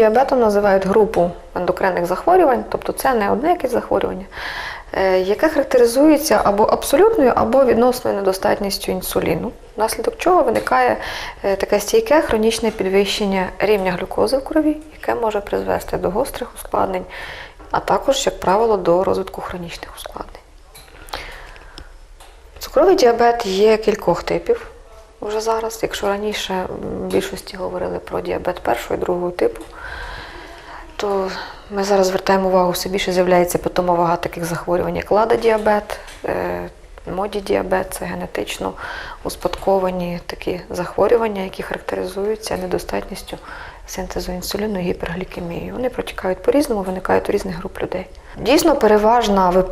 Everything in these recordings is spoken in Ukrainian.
діабетом називають групу ендокринних захворювань, тобто це не одне якесь захворювання, е, яке характеризується або абсолютною, або відносною недостатністю інсуліну, внаслідок чого виникає е, таке стійке хронічне підвищення рівня глюкози в крові, яке може призвести до гострих ускладнень, а також, як правило, до розвитку хронічних ускладнень. Цукровий діабет є кількох типів вже зараз. Якщо раніше в більшості говорили про діабет першого і другого типу, то ми зараз звертаємо увагу, все більше з'являється питома вага таких захворювань, як ладодіабет, е, модідіабет, це генетично успадковані такі захворювання, які характеризуються недостатністю синтезу інсуліну і гіперглікемією. Вони протікають по-різному, виникають у різних груп людей. Дійсно, переважна,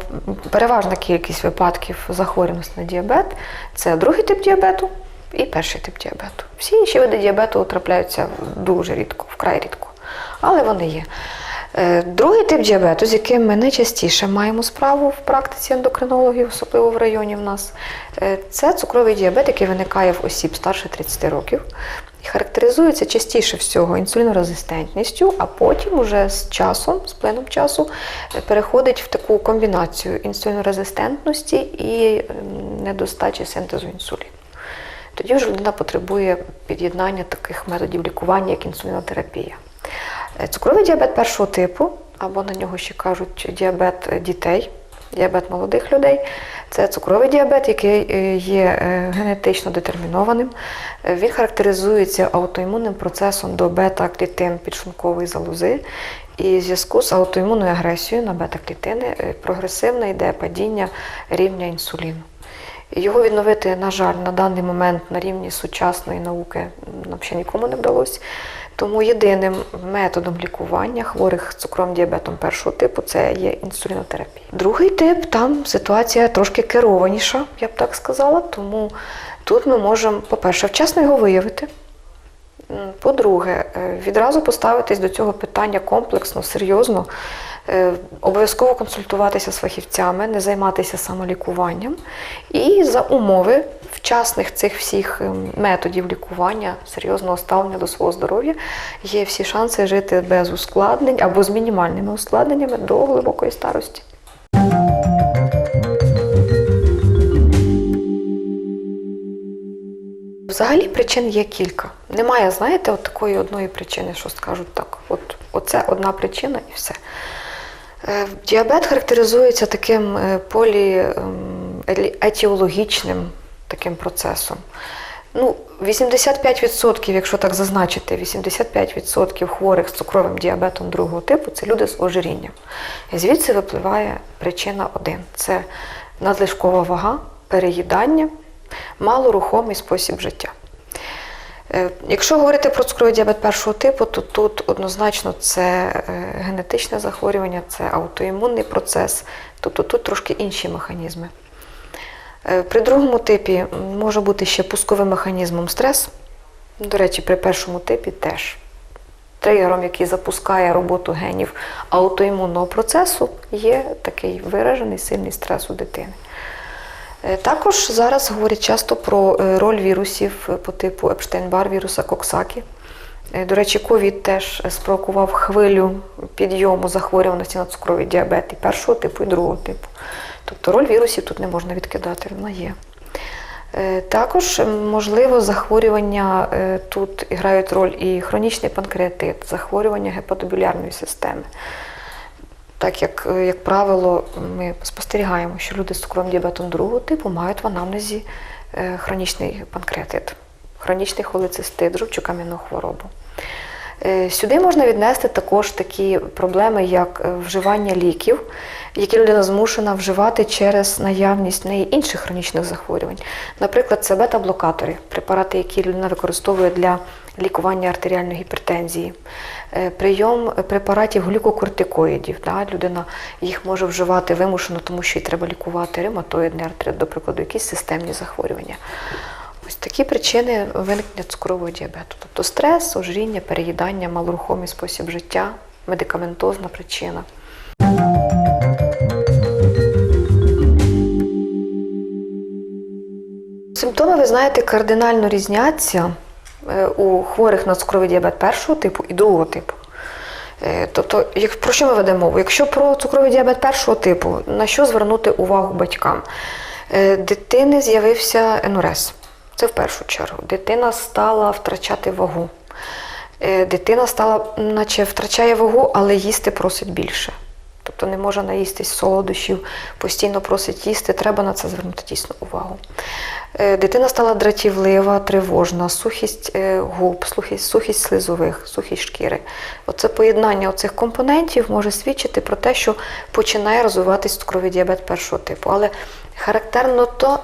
переважна кількість випадків захворюваності на діабет це другий тип діабету і перший тип діабету. Всі інші види діабету трапляються дуже рідко, вкрай рідко, але вони є. Е, Другий тип діабету, з яким ми найчастіше маємо справу в практиці ендокринологів, особливо в районі в нас, е, це цукровий діабет, який виникає в осіб старше 30 років. І характеризується частіше всього інсулінорезистентністю, а потім уже з часом, з плином часу, е, переходить в таку комбінацію інсулінорезистентності і ем, недостачі синтезу інсуліну. Тоді вже людина потребує під'єднання таких методів лікування, як інсулінотерапія. Е, Цукровий діабет першого типу, або на нього ще кажуть діабет дітей, діабет молодих людей. Це цукровий діабет, який е, є е, генетично детермінованим. Він характеризується аутоімунним процесом до бета-клітин підшлункової залози. І в зв'язку з аутоімунною агресією на бета-клітини е, прогресивно йде падіння рівня інсуліну. Його відновити, на жаль, на даний момент на рівні сучасної науки ще нікому не вдалося. Тому єдиним методом лікування хворих з цукровим діабетом першого типу це є інсулінотерапія. Другий тип там ситуація трошки керованіша, я б так сказала. Тому тут ми можемо, по-перше, вчасно його виявити. По-друге, е, відразу поставитись до цього питання комплексно, серйозно, обов'язково консультуватися з фахівцями, не займатися самолікуванням. І за умови вчасних цих всіх ем, методів лікування, серйозного ставлення до свого здоров'я, є всі шанси жити без ускладнень або з мінімальними ускладненнями до глибокої старості. Взагалі причин є кілька. Немає, знаєте, от такої одної причини, що скажуть так. От оце одна причина і все. Е, Діабет характеризується таким е, поліетіологічним таким процесом. Ну, 85%, якщо так зазначити, 85% хворих з цукровим діабетом другого типу це люди з ожирінням. Звідси випливає причина один: це надлишкова вага, переїдання, малорухомий спосіб життя. Е, Якщо говорити про цукровий діабет першого типу, то тут однозначно це е, генетичне захворювання, це аутоімунний процес, тобто тут трошки інші механізми. Е, При другому типі може бути ще пусковим механізмом стрес. До речі, при першому типі теж. Тригером, який запускає роботу генів аутоімунного процесу, є такий виражений сильний стрес у дитини. Е, Також зараз говорять часто про е, роль вірусів е, по типу Епштейн-Бар віруса Коксакі. До речі, ковід теж спровокував хвилю підйому захворюваності на цукровий діабет і першого типу, і другого типу. Тобто роль вірусів тут не можна відкидати, вона є. Також, е, можливо, захворювання тут грають роль і хронічний панкреатит, захворювання гепатобілярної системи. Так як, е, як правило, ми спостерігаємо, що люди з цукровим діабетом другого типу мають в анамнезі е, хронічний панкреатит, хронічний холецистит, жовчокам'яну хворобу. Е, Сюди можна віднести також такі проблеми, як е, вживання ліків, які людина змушена вживати через наявність в неї інших хронічних захворювань. Наприклад, це бета-блокатори, препарати, які людина використовує для лікування артеріальної гіпертензії, Е, прийом препаратів глюкокортикоїдів. Да, людина їх може вживати вимушено, тому що їй треба лікувати ревматоїдний артрит, до прикладу, якісь системні захворювання. Ось такі причини виникнення цукрового діабету. Тобто стрес, ожиріння, переїдання, малорухомий спосіб життя, медикаментозна причина. Симптоми, ви знаєте, кардинально різняться е, у хворих на цукровий діабет першого типу і другого типу. Е, Тобто, як, про що ми ведемо мову? Якщо про цукровий діабет першого типу, на що звернути увагу батькам? Е, Дитини з'явився енурез. Це в першу чергу. Дитина стала втрачати вагу. Е, Дитина стала, наче втрачає вагу, але їсти просить більше. Тобто не може наїстись солодощів, постійно просить їсти, треба на це звернути дійсно увагу. Е, Дитина стала дратівлива, тривожна, сухість е, губ, сухість, сухість слизових, сухість шкіри. Оце поєднання цих компонентів може свідчити про те, що починає розвиватись цукровий діабет першого типу. Але характерно то,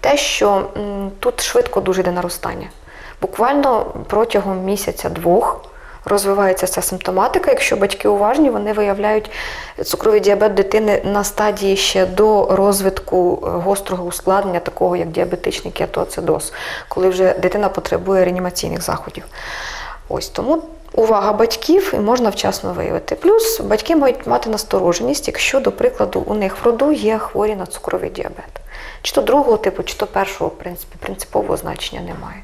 те, що тут швидко дуже йде наростання. Буквально протягом місяця-двох розвивається ця симптоматика. Якщо батьки уважні, вони виявляють цукровий діабет дитини на стадії ще до розвитку е, гострого ускладнення, такого як діабетичний кетоацидоз, коли вже дитина потребує реанімаційних заходів. Ось тому увага батьків і можна вчасно виявити. Плюс батьки мають мати настороженість, якщо, до прикладу, у них в роду є хворі на цукровий діабет. Чи то другого типу, чи то першого, в принципі, принципового значення немає.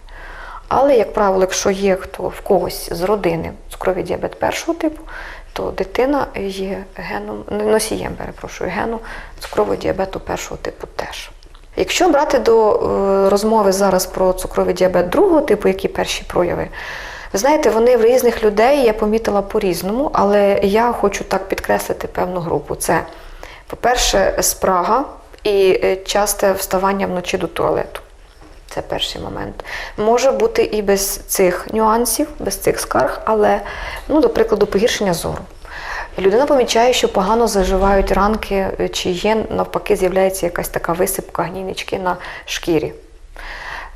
Але, як правило, якщо є хто в когось з родини цукровий діабет першого типу, то дитина є геном, носієм, перепрошую, гену цукрового діабету першого типу теж. Якщо брати до е, розмови зараз про цукровий діабет другого типу, які перші прояви, ви знаєте, вони в різних людей я помітила по-різному, але я хочу так підкреслити певну групу. Це, по-перше, спрага і е, часте вставання вночі до туалету. Це перший момент. Може бути і без цих нюансів, без цих скарг, але, ну, до прикладу, погіршення зору. Людина помічає, що погано заживають ранки, е, чи є навпаки, з'являється якась така висипка, гнійнички на шкірі.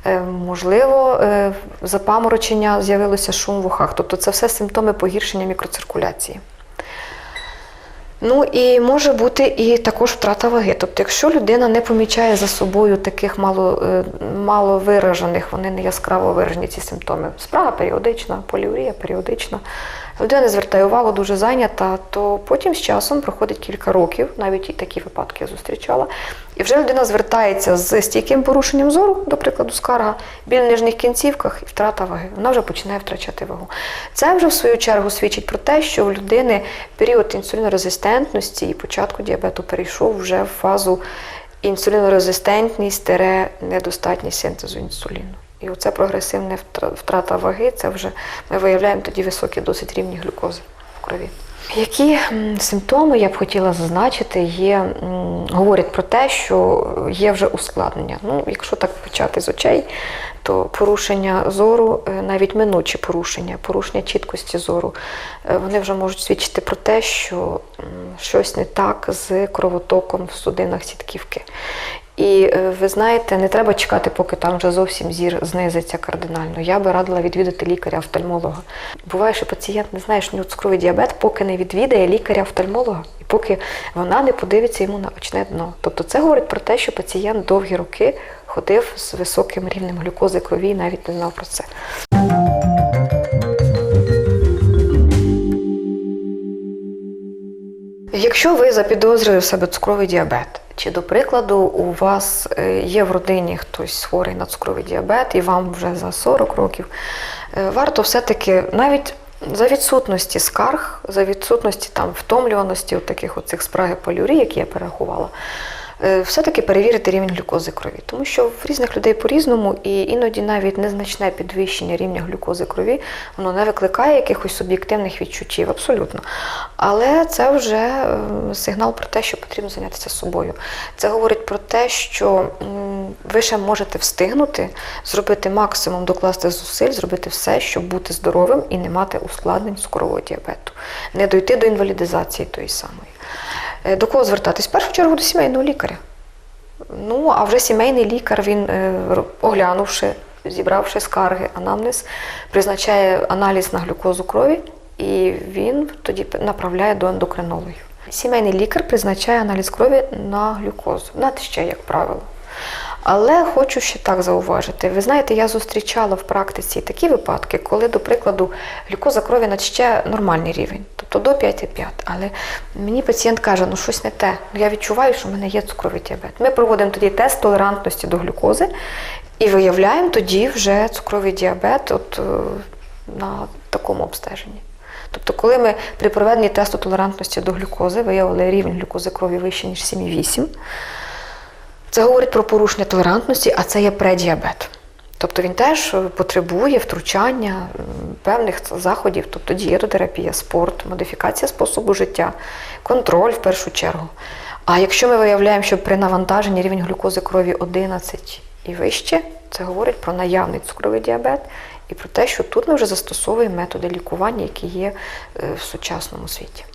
Е, Можливо, е, запаморочення з'явилося шум в ухах. Тобто це все симптоми погіршення мікроциркуляції. Ну і може бути і також втрата ваги. Тобто, якщо людина не помічає за собою таких мало, е, мало виражених, вони не яскраво виражені ці симптоми. Спрага періодична, поліурія періодична. Людина звертає увагу, дуже зайнята, то потім з часом проходить кілька років, навіть і такі випадки я зустрічала. І вже людина звертається з стійким порушенням зору, до прикладу, скарга, біль в нижніх кінцівках і втрата ваги. Вона вже починає втрачати вагу. Це вже в свою чергу свідчить про те, що у людини період інсулінорезистентності і початку діабету перейшов вже в фазу інсулінорезистентність, тере недостатність синтезу інсуліну. І оце прогресивна втрата ваги, це вже ми виявляємо тоді високі досить рівні глюкози в крові. Які симптоми я б хотіла зазначити, є, говорять про те, що є вже ускладнення. Ну, якщо так почати з очей, то порушення зору, е, навіть минучі порушення, порушення чіткості зору, е, вони вже можуть свідчити про те, що щось не так з кровотоком в судинах сітківки. І е, ви знаєте, не треба чекати, поки там вже зовсім зір знизиться кардинально. Я би радила відвідати лікаря-офтальмолога. Буває, що пацієнт не знає, що у нього цукровий діабет, поки не відвідає лікаря-офтальмолога, і поки вона не подивиться йому на очне дно. Тобто це говорить про те, що пацієнт довгі роки ходив з високим рівнем глюкози крові і навіть не знав про це. Якщо ви запідозрили в себе цукровий діабет, чи, до прикладу, у вас е, є в родині хтось хворий на цукровий діабет і вам вже за 40 років, е, варто все-таки навіть за відсутності скарг, за відсутності там втомлюваності, от таких оцих спраги полюрі, які я перерахувала, все-таки перевірити рівень глюкози крові. Тому що в різних людей по-різному, і іноді навіть незначне підвищення рівня глюкози крові, воно не викликає якихось суб'єктивних відчуттів, абсолютно. Але це вже е, сигнал про те, що потрібно зайнятися собою. Це говорить про те, що ви ще можете встигнути зробити максимум, докласти зусиль, зробити все, щоб бути здоровим і не мати ускладнень цукрового діабету, не дойти до інвалідизації тої самої. Е, До кого звертатись? В першу чергу до сімейного лікаря. Ну, а вже сімейний лікар, він, е, оглянувши, зібравши скарги, анамнез, призначає аналіз на глюкозу крові, і він тоді направляє до ендокринологів. Сімейний лікар призначає аналіз крові на глюкозу, на ще, як правило. Але хочу ще так зауважити. Ви знаєте, я зустрічала в практиці такі випадки, коли, до прикладу, глюкоза крові на ще нормальний рівень, тобто до 5,5. Але мені пацієнт каже, ну щось не те. Ну, Я відчуваю, що в мене є цукровий діабет. Ми проводимо тоді тест толерантності до глюкози і виявляємо тоді вже цукровий діабет от, е, на такому обстеженні. Тобто, коли ми при проведенні тесту толерантності до глюкози виявили рівень глюкози крові вище, ніж 7,8, це говорить про порушення толерантності, а це є предіабет. Тобто він теж потребує втручання певних заходів, тобто дієтотерапія, спорт, модифікація способу життя, контроль в першу чергу. А якщо ми виявляємо, що при навантаженні рівень глюкози крові 11 і вище, це говорить про наявний цукровий діабет і про те, що тут ми вже застосовуємо методи лікування, які є е, в сучасному світі.